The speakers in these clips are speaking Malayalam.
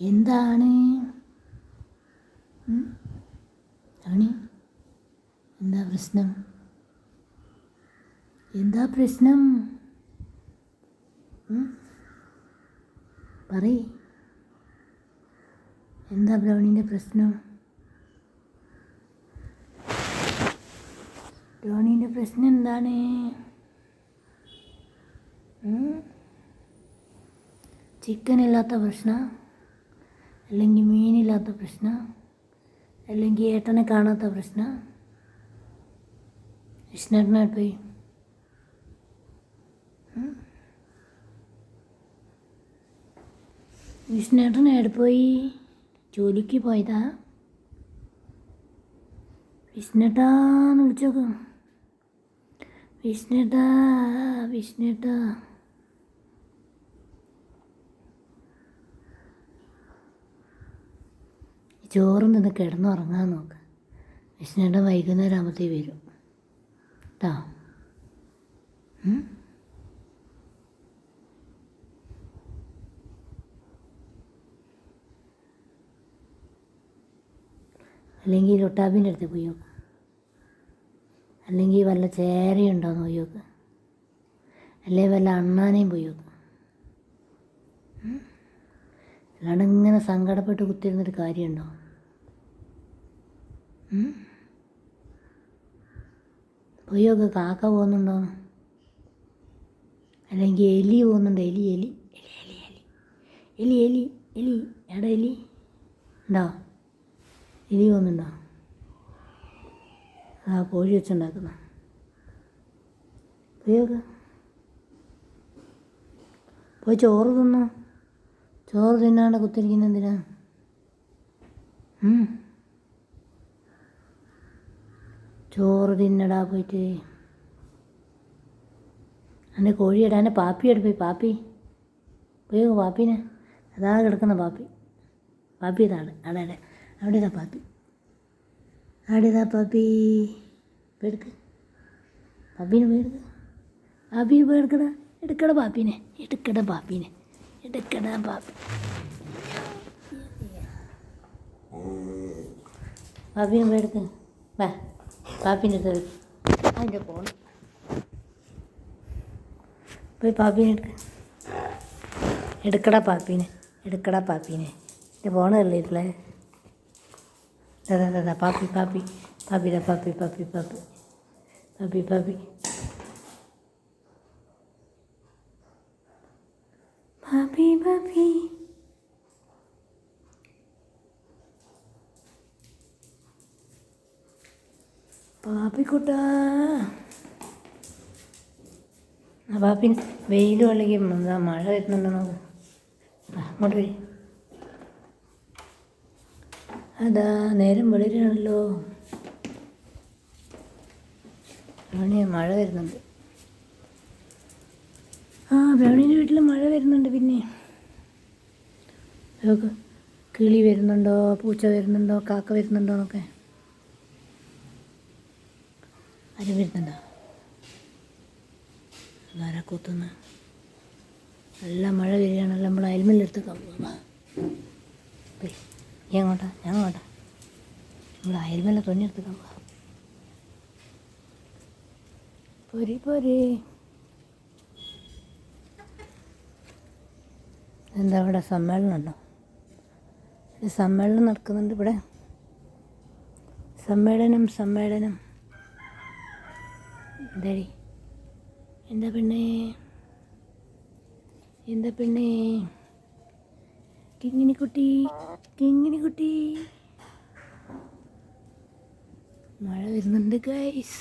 എന്താണ്? ഉം? എന്താ പ്രശ്നം? എന്താ പ്രശ്നം? പറയ്. എന്താ ബ്രൗണിന്റെ പ്രശ്നം? ബ്രൗണിന്റെ പ്രശ്നം എന്താണ്? ചിക്കൻ ഇല്ലാത്ത പ്രശ്നം? അല്ലെങ്കിൽ മീനില്ലാത്ത പ്രശ്നം അല്ലെങ്കിൽ ഏട്ടനെ കാണാത്ത പ്രശ്നം. വിഷ്ണുട്ടനായിട്ട് പോയി. വിഷ്ണേട്ടൻ എവിടെ പോയി? ജോലിക്ക് പോയതാ. വിഷ്ണേട്ടാന്ന് വിളിച്ചോക്ക്. വിഷ്ണേട്ടാ വിഷ്ണുട്ടാ ചോറും നിന്ന് കിടന്നുറങ്ങാൻ നോക്ക്. വിഷ്ണുട്ടൻ വൈകുന്നേരം ആകുമ്പോഴത്തേ വരും കേട്ടോ അല്ലെങ്കിൽ ലൊട്ടാബിന്റെ അടുത്ത് പോയി നോക്ക്. അല്ലെങ്കിൽ വല്ല ചേരയുണ്ടോയെന്ന് പോയി നോക്ക്. അല്ലെങ്കിൽ വല്ല അണ്ണാനെയും പോയി നോക്ക്? അല്ലാണ്ട് ഇങ്ങനെ സങ്കടപ്പെട്ട് കുത്തിരുന്നൊരു കാര്യമുണ്ടോ? ഉം? പോയി നോക്ക് കാക്ക പോകുന്നുണ്ടോ? അല്ലെങ്കിൽ എലി പോകുന്നുണ്ടോ? എലി എലി എലി എലി എലി. എലി എലി എലി. എടാ എലി. ഉണ്ടോ? എലി പോകുന്നുണ്ടോ? ആ കോഴി വെച്ചുണ്ടാക്കുന്ന. പോയി നോക്ക്. പോയി ചോറ് തിന്നു. ചോറ് തിന്നാണ്ട് കുത്തിരിക്കുന്ന എന്തിനാ? ചോറ് തിന്നടാ പോയിട്ട്. എന്റെ കോഴിയടാ എന്റെ പാപ്പി പോയി? പാപ്പി? പോയി പാപ്പിനെ. അതാ കിടക്കുന്ന പാപ്പി. പാപ്പി ഇതാണ് അവിടെ അവിടെ അവിടെ. ഇതാ പാപ്പി. അവിടെ ഇതാ പാപ്പി. പോയെടുക്ക് പാപ്പിനെ പോയെടുക്ക് പാപ്പീനെ പോയെടുക്കടാ എടുക്കട. പാപ്പിനെ. എടുക്കട പാപ്പിനെ. എടുക്കട പാപ്പി. പാപ്പിനെ പോയെടുക്ക് വാ. പാപ്പീന്റെ അടുത്ത് എടുക്ക് അതിന്റെ ഫോൺ പോയി പാപ്പീനെ എടുക്ക് എടുക്കടാ പാപ്പീനെ എടുക്കടാ പാപ്പീനെ എന്റെ ഫോൺ തള്ളിയിട്ടില്ലേ ദാ ദാ പാപ്പി പാപ്പി പാപ്പി ദാ പാപ്പി പാപ്പി പാപ്പി പാപ്പി പാപ്പി പാപ്പി പാപ്പി പാപ്പിക്കുട്ടാ. ആ പാപ്പിന് വെയിലും അല്ലെങ്കിൽ എന്താ മഴ വരുന്നുണ്ടോ നോക്ക്. ആ, അങ്ങോട്ട് വരി. അതാ നേരം വെളിയിലാണല്ലോ ബ്രൗണി മഴ വരുന്നുണ്ട്. ആ ബ്രൗണീന്റെ വീട്ടിൽ മഴ വരുന്നുണ്ട് പിന്നെ. കിളി വരുന്നുണ്ടോ പൂച്ച വരുന്നുണ്ടോ കാക്ക വരുന്നുണ്ടോ എന്നൊക്കെ. ആരും വരുന്നുണ്ടോ? അതാരാ കൂത്തുന്ന? നല്ല മഴ വരികയാണല്ലോ നമ്മൾ അയൽമല്ലെടുത്ത് നീ അങ്ങോട്ടാ ഞാൻ അങ്ങോട്ടാ. നമ്മൾ അയൽമല്ല തുണിയെടുത്ത് പോവാ പൊരി പോരി. എന്താ ഇവിടെ സമ്മേളനം ഉണ്ടോ? സമ്മേളനം നടക്കുന്നുണ്ട് ഇവിടെ. സമ്മേളനം സമ്മേളനം. എന്താടി എന്താ പെണ്ണേ? എന്താ പെണ്ണേ? കിങ്ങിണിക്കുട്ടി കിങ്ങിണി കുട്ടി മഴ വരുന്നുണ്ട് ഗൈസ്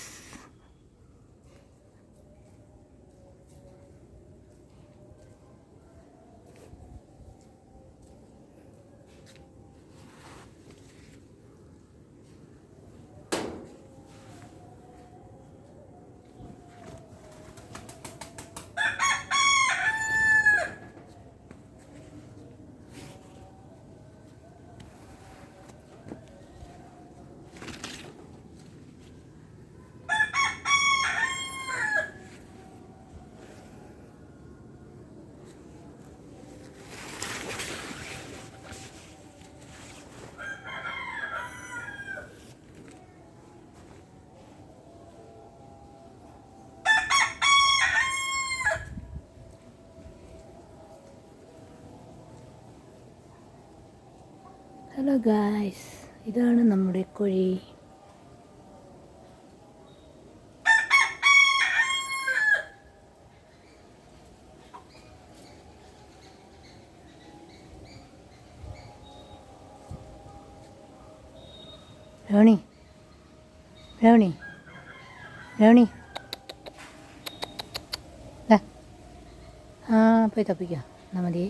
ഹലോ ഗായ്സ് ഇതാണ് നമ്മുടെ കുഴി. രോണി രോണി ദാ. ആ പോയി തപ്പിക്കാം. എന്നാൽ മതിയേ.